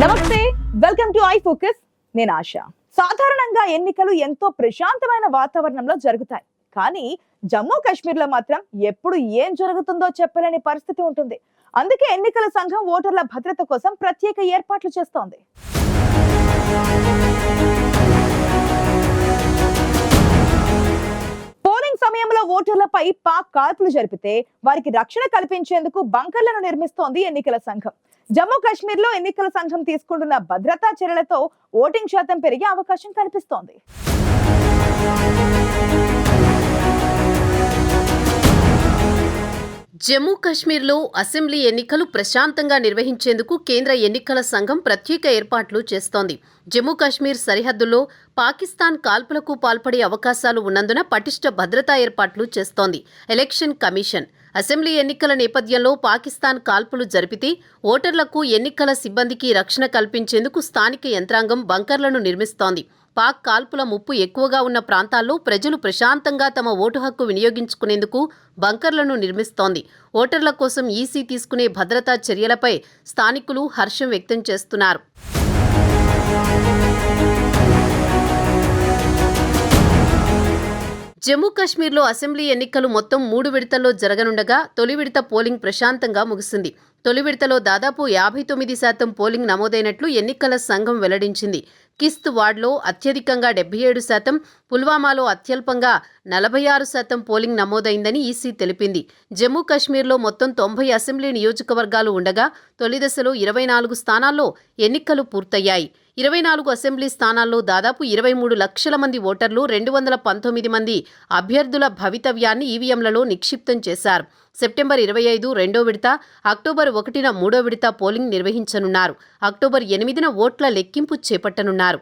నమస్తే welcome to I focus నేను ఆశ. సాధారణంగా ఎన్నికలు ఎంతో ప్రశాంతమైన వాతావరణంలో జరుగుతాయి. కానీ జమ్మూ కాశ్మీర్లో మాత్రం ఎప్పుడు ఏం జరుగుతుందో చెప్పలేని పరిస్థితి ఉంటుంది. అందుకే ఎన్నికల సంఘం ఓటర్ల భద్రత కోసం ప్రత్యేక ఏర్పాట్లు చేస్తోంది. పోలింగ్ సమయంలో ఓటర్లపై పాక్ కాల్పులు జరిపితే వారికి రక్షణ కల్పించేందుకు బంకర్లను నిర్మిస్తోంది ఎన్నికల సంఘం. జమ్మూ కాశ్మీర్లో ఎన్నికల సంఘం తీసుకుంటున్న భద్రతా చర్యలతో ఓటింగ్ శాతం పెరిగే అవకాశం కనిపిస్తోంది. జమ్మూ కశ్మీర్లో అసెంబ్లీ ఎన్నికలు ప్రశాంతంగా నిర్వహించేందుకు కేంద్ర ఎన్నికల సంఘం ప్రత్యేక ఏర్పాట్లు చేస్తోంది. జమ్మూ కాశ్మీర్ సరిహద్దుల్లో పాకిస్తాన్ కాల్పులకు పాల్పడే అవకాశాలు ఉన్నందున పటిష్ట భద్రతా ఏర్పాట్లు చేస్తోంది. Election commission. అసెంబ్లీ ఎన్నికల నేపథ్యంలో పాకిస్తాన్ కాల్పులు జరిపితే ఓటర్లకు ఎన్నికల సిబ్బందికి రక్షణ కల్పించేందుకు స్థానిక యంత్రాంగం బంకర్లను నిర్మిస్తోంది. పాక్ కాల్పుల ముప్పు ఎక్కువగా ఉన్న ప్రాంతాల్లో ప్రజలు ప్రశాంతంగా తమ ఓటు హక్కు వినియోగించుకునేందుకు బంకర్లను నిర్మిస్తోంది. ఓటర్ల కోసం ఈసీ తీసుకునే భద్రతా చర్యలపై స్థానికులు హర్షం వ్యక్తం చేస్తున్నారు. జమ్మూ కాశ్మీర్లో అసెంబ్లీ ఎన్నికలు మొత్తం మూడు విడతల్లో జరగనుండగా తొలి విడత పోలింగ్ ప్రశాంతంగా ముగిసింది. తొలి విడతలో దాదాపు యాభై తొమ్మిది శాతం పోలింగ్ నమోదైనట్లు ఎన్నికల సంఘం వెల్లడించింది. కిస్త్ వార్డులో అత్యధికంగా డెబ్బై ఏడు శాతం పుల్వామాలో అత్యల్పంగా నలభై ఆరు శాతం పోలింగ్ నమోదైందని ఈసీ తెలిపింది. జమ్మూ కాశ్మీర్లో మొత్తం తొంభై అసెంబ్లీ నియోజకవర్గాలు ఉండగా తొలి దశలో ఇరవై నాలుగు స్థానాల్లో ఎన్నికలు పూర్తయ్యాయి. ఇరవై నాలుగు అసెంబ్లీ స్థానాల్లో దాదాపు ఇరవై మూడు లక్షల మంది ఓటర్లు రెండు వందల పంతొమ్మిది మంది అభ్యర్థుల భవితవ్యాన్ని ఈవీఎంలలో నిక్షిప్తం చేశారు. సెప్టెంబర్ ఇరవై ఐదు రెండో విడత అక్టోబర్ ఒకటిన మూడో విడత పోలింగ్ నిర్వహించనున్నారు. అక్టోబర్ ఎనిమిదిన ఓట్ల లెక్కింపు చేపట్టనున్నారు.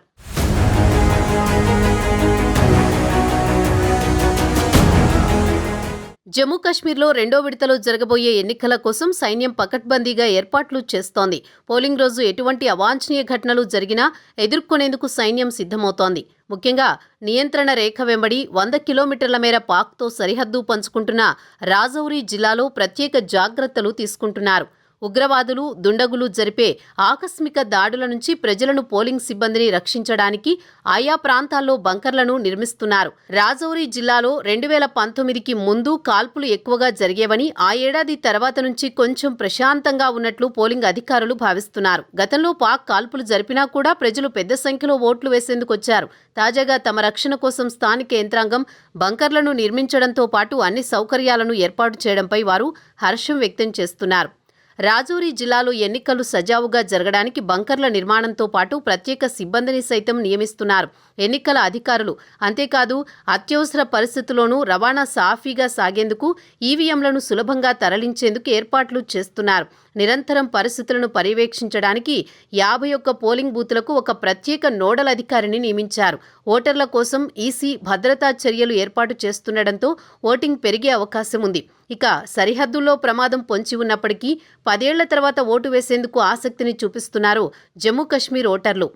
జమ్మూ కాశ్మీర్లో రెండో విడతలో జరగబోయే ఎన్నికల కోసం సైన్యం పకడ్బందీగా ఏర్పాట్లు చేస్తోంది. పోలింగ్ రోజు ఎటువంటి అవాంఛనీయ ఘటనలు జరిగినా ఎదుర్కొనేందుకు సైన్యం సిద్ధమవుతోంది. ముఖ్యంగా నియంత్రణ రేఖ వెంబడి వంద కిలోమీటర్ల మేర పాక్తో సరిహద్దు పంచుకుంటున్న రాజౌరి జిల్లాలో ప్రత్యేక జాగ్రత్తలు తీసుకుంటున్నారు. ఉగ్రవాదులు దుండగులు జరిపే ఆకస్మిక దాడుల నుంచి ప్రజలను పోలింగ్ సిబ్బందిని రక్షించడానికి ఆయా ప్రాంతాల్లో బంకర్లను నిర్మిస్తున్నారు. రాజౌరి జిల్లాలో రెండు వేల పంతొమ్మిదికి ముందు కాల్పులు ఎక్కువగా జరిగేవని ఆ ఏడాది తర్వాత నుంచి కొంచెం ప్రశాంతంగా ఉన్నట్లు పోలింగ్ అధికారులు భావిస్తున్నారు. గతంలో పాక్ కాల్పులు జరిపినా కూడా ప్రజలు పెద్ద సంఖ్యలో ఓట్లు వేసేందుకు వచ్చారు. తాజాగా తమ రక్షణ కోసం స్థానిక యంత్రాంగం బంకర్లను నిర్మించడంతో పాటు అన్ని సౌకర్యాలను ఏర్పాటు చేయడంపై వారు హర్షం వ్యక్తం చేస్తున్నారు. రాజౌరి జిల్లాలో ఎన్నికలు సజావుగా జరగడానికి బంకర్ల నిర్మాణంతో పాటు ప్రత్యేక సిబ్బందిని సైతం నియమిస్తున్నారు. ఎన్నికల అధికారులు అంతేకాదు అత్యవసర పరిస్థితుల్లోనూ రవాణా సాఫీగా సాగేందుకు ఈవీఎంలను సులభంగా తరలించేందుకు ఏర్పాట్లు చేస్తున్నారు. నిరంతరం పరిస్థితులను పర్యవేక్షించడానికి యాభై ఒక్క పోలింగ్ బూతులకు ఒక ప్రత్యేక నోడల్ అధికారిని నియమించారు. ఓటర్ల కోసం ఈసీ భద్రతా చర్యలు ఏర్పాటు చేస్తుండటంతో ఓటింగ్ పెరిగే అవకాశం ఉంది. ఇక సరిహద్దుల్లో ప్రమాదం పొంచి ఉన్నప్పటికీ పదేళ్ళ తర్వాత ఓటు వేసేందుకు ఆసక్తిని చూపిస్తున్నారు జమ్మూ కశ్మీర్ ఓటర్లు.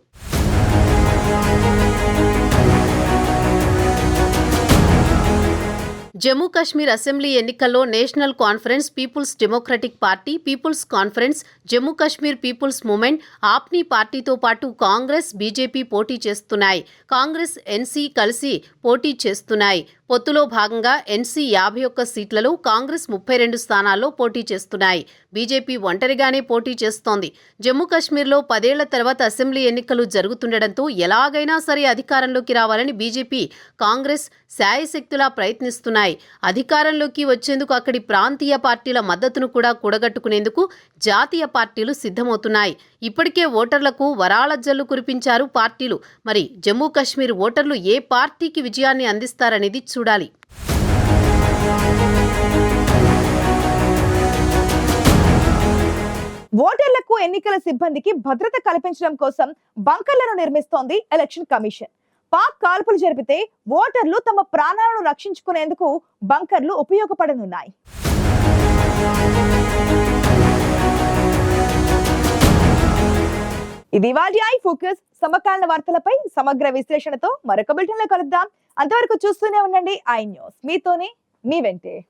జమ్మూ కాశ్మీర్ అసెంబ్లీ ఎన్నికల్లో National Conference People's Democratic Party People's Conference Jammu Kashmir People's Movement Apni పార్టీతో పాటు కాంగ్రెస్ బీజేపీ పోటీ చేస్తున్నాయి. కాంగ్రెస్ ఎన్సీ కలిసి పోటీ చేస్తున్నాయి. పొత్తులో భాగంగా ఎన్సీ యాభై ఒక్క సీట్లలో కాంగ్రెస్ ముప్పై రెండు స్థానాల్లో పోటీ చేస్తున్నాయి. బీజేపీ ఒంటరిగానే పోటీ చేస్తోంది. జమ్మూ కాశ్మీర్లో పదేళ్ళ తర్వాత అసెంబ్లీ ఎన్నికలు జరుగుతుండటంతో ఎలాగైనా సరే అధికారంలోకి రావాలని బీజేపీ కాంగ్రెస్ శాయశక్తులా ప్రయత్నిస్తున్నాయి. అధికారంలోకి వచ్చేందుకు అక్కడి ప్రాంతీయ పార్టీల మద్దతును కూడా కూడగట్టుకునేందుకు జాతీయ పార్టీలు సిద్ధమవుతున్నాయి. ఇప్పటికే ఓటర్లకు వరాల జల్లు కురిపించారు పార్టీలు. మరి జమ్మూ కాశ్మీర్ ఓటర్లు ఏ పార్టీకి విజయాన్ని అందిస్తారనేది చూడాలి. ఓటర్లకు ఎన్నికల సిబ్బందికి భద్రత కల్పించడం కోసం బంకర్లను నిర్మిస్తోంది ఎలక్షన్ కమిషన్. పాక్ కాల్పులు జరిపితే ఓటర్లు తమ ప్రాణాలను రక్షించుకునేందుకు బంకర్లు ఉపయోగపడనున్నాయి. ఇది వాటి ఐ ఫోకస్. సమకాలీన వార్తలపై సమగ్ర విశ్లేషణతో మరొక బిల్టన్లో కలుద్దాం. అంతవరకు చూస్తూనే ఉండండి ఐ న్యూస్. మీతోనే మీ వెంటే.